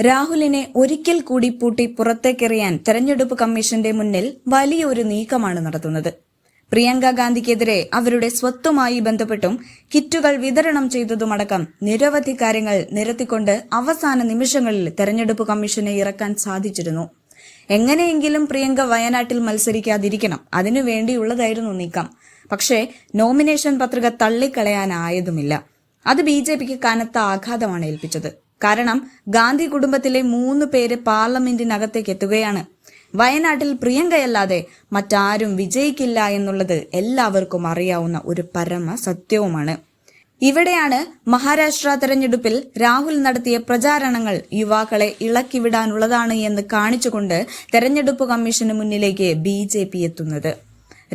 രാഹുലിനെ ഒരിക്കൽ കൂടി പൂട്ടി പുറത്തേക്കെറിയാൻ തെരഞ്ഞെടുപ്പ് കമ്മീഷന്റെ മുന്നിൽ വലിയൊരു നീക്കമാണ് നടത്തുന്നത്. പ്രിയങ്ക ഗാന്ധിക്കെതിരെ അവരുടെ സ്വത്തുമായി ബന്ധപ്പെട്ടും കിറ്റുകൾ വിതരണം ചെയ്തതുമടക്കം നിരവധി കാര്യങ്ങൾ നിരത്തിക്കൊണ്ട് അവസാന നിമിഷങ്ങളിൽ തെരഞ്ഞെടുപ്പ് കമ്മീഷനെ ഇറക്കാൻ സാധിച്ചിരുന്നു. എങ്ങനെയെങ്കിലും പ്രിയങ്ക വയനാട്ടിൽ മത്സരിക്കാതിരിക്കണം. അതിനു വേണ്ടിയുള്ളതായിരുന്നു നീക്കം. പക്ഷേ നോമിനേഷൻ പത്രിക തള്ളിക്കളയാനായതുമില്ല. അത് ബി ജെ പിക്ക് കനത്ത ആഘാതമാണ് ഏൽപ്പിച്ചത്. കാരണം ഗാന്ധി കുടുംബത്തിലെ മൂന്ന് പേര് പാർലമെന്റിനകത്തേക്ക് എത്തുകയാണ്. വയനാട്ടിൽ പ്രിയങ്കയല്ലാതെ മറ്റാരും വിജയിക്കില്ല എന്നുള്ളത് എല്ലാവർക്കും അറിയാവുന്ന ഒരു പരമ സത്യവുമാണ്. ഇവിടെയാണ് മഹാരാഷ്ട്ര തെരഞ്ഞെടുപ്പിൽ രാഹുൽ നടത്തിയ പ്രചാരണങ്ങൾ യുവാക്കളെ ഇളക്കിവിടാനുള്ളതാണ് എന്ന് കാണിച്ചുകൊണ്ട് തെരഞ്ഞെടുപ്പ് കമ്മീഷന് മുന്നിലേക്ക് ബി ജെ പി എത്തുന്നത്.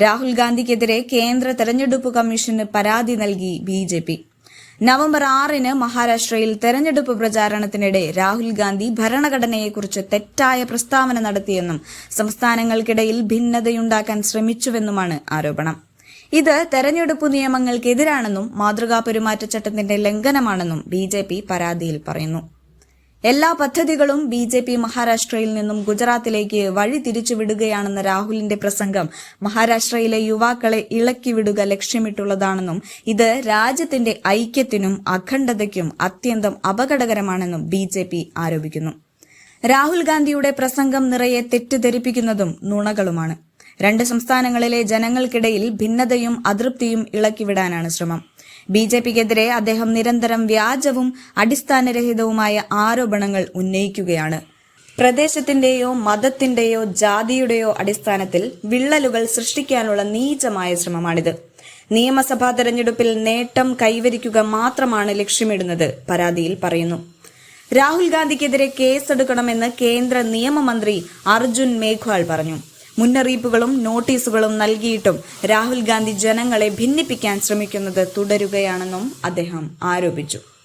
രാഹുൽ ഗാന്ധിക്കെതിരെ കേന്ദ്ര തെരഞ്ഞെടുപ്പ് കമ്മീഷന് പരാതി നൽകി ബി ജെ പി. നവംബർ ആറിന് മഹാരാഷ്ട്രയിൽ തെരഞ്ഞെടുപ്പ് പ്രചാരണത്തിനിടെ രാഹുൽ ഗാന്ധി ഭരണഘടനയെക്കുറിച്ച് തെറ്റായ പ്രസ്താവന നടത്തിയെന്നും സംസ്ഥാനങ്ങൾക്കിടയിൽ ഭിന്നതയുണ്ടാക്കാൻ ശ്രമിച്ചുവെന്നുമാണ് ആരോപണം. ഇത് തെരഞ്ഞെടുപ്പ് നിയമങ്ങൾക്കെതിരാണെന്നും മാതൃകാ പെരുമാറ്റച്ചട്ടത്തിന്റെ ലംഘനമാണെന്നും ബി പരാതിയിൽ പറയുന്നു. എല്ലാ പദ്ധതികളും ബി ജെ പി മഹാരാഷ്ട്രയിൽ നിന്നും ഗുജറാത്തിലേക്ക് വഴി തിരിച്ചുവിടുകയാണെന്ന രാഹുലിന്റെ പ്രസംഗം മഹാരാഷ്ട്രയിലെ യുവാക്കളെ ഇളക്കിവിടുക ലക്ഷ്യമിട്ടുള്ളതാണെന്നും ഇത് രാജ്യത്തിന്റെ ഐക്യത്തിനും അഖണ്ഡതയ്ക്കും അത്യന്തം അപകടകരമാണെന്നും ബി ആരോപിക്കുന്നു. രാഹുൽ ഗാന്ധിയുടെ പ്രസംഗം നിറയെ തെറ്റിദ്ധരിപ്പിക്കുന്നതും നുണകളുമാണ്. രണ്ട് സംസ്ഥാനങ്ങളിലെ ജനങ്ങൾക്കിടയിൽ ഭിന്നതയും അതൃപ്തിയും ഇളക്കിവിടാനാണ് ശ്രമം. ബി ജെ പിക്കെതിരെ അദ്ദേഹം നിരന്തരം വ്യാജവും അടിസ്ഥാനരഹിതവുമായ ആരോപണങ്ങൾ ഉന്നയിക്കുകയാണ്. പ്രദേശത്തിന്റെയോ മതത്തിന്റെയോ ജാതിയുടെയോ അടിസ്ഥാനത്തിൽ വിള്ളലുകൾ സൃഷ്ടിക്കാനുള്ള നീചമായ ശ്രമമാണിത്. നിയമസഭാ തെരഞ്ഞെടുപ്പിൽ നേട്ടം കൈവരിക്കുക മാത്രമാണ് ലക്ഷ്യമിടുന്നത് പരാതിയിൽ പറയുന്നു. രാഹുൽ ഗാന്ധിക്കെതിരെ കേസെടുക്കണമെന്ന് കേന്ദ്ര നിയമമന്ത്രി അർജുൻ മേഘ്വാൾ പറഞ്ഞു. മുന്നറിയിപ്പുകളും നോട്ടീസുകളും നൽകിയിട്ടും രാഹുൽ ഗാന്ധി ജനങ്ങളെ ഭിന്നിപ്പിക്കാൻ ശ്രമിക്കുന്നത് തുടരുകയാണെന്നും അദ്ദേഹം ആരോപിച്ചു.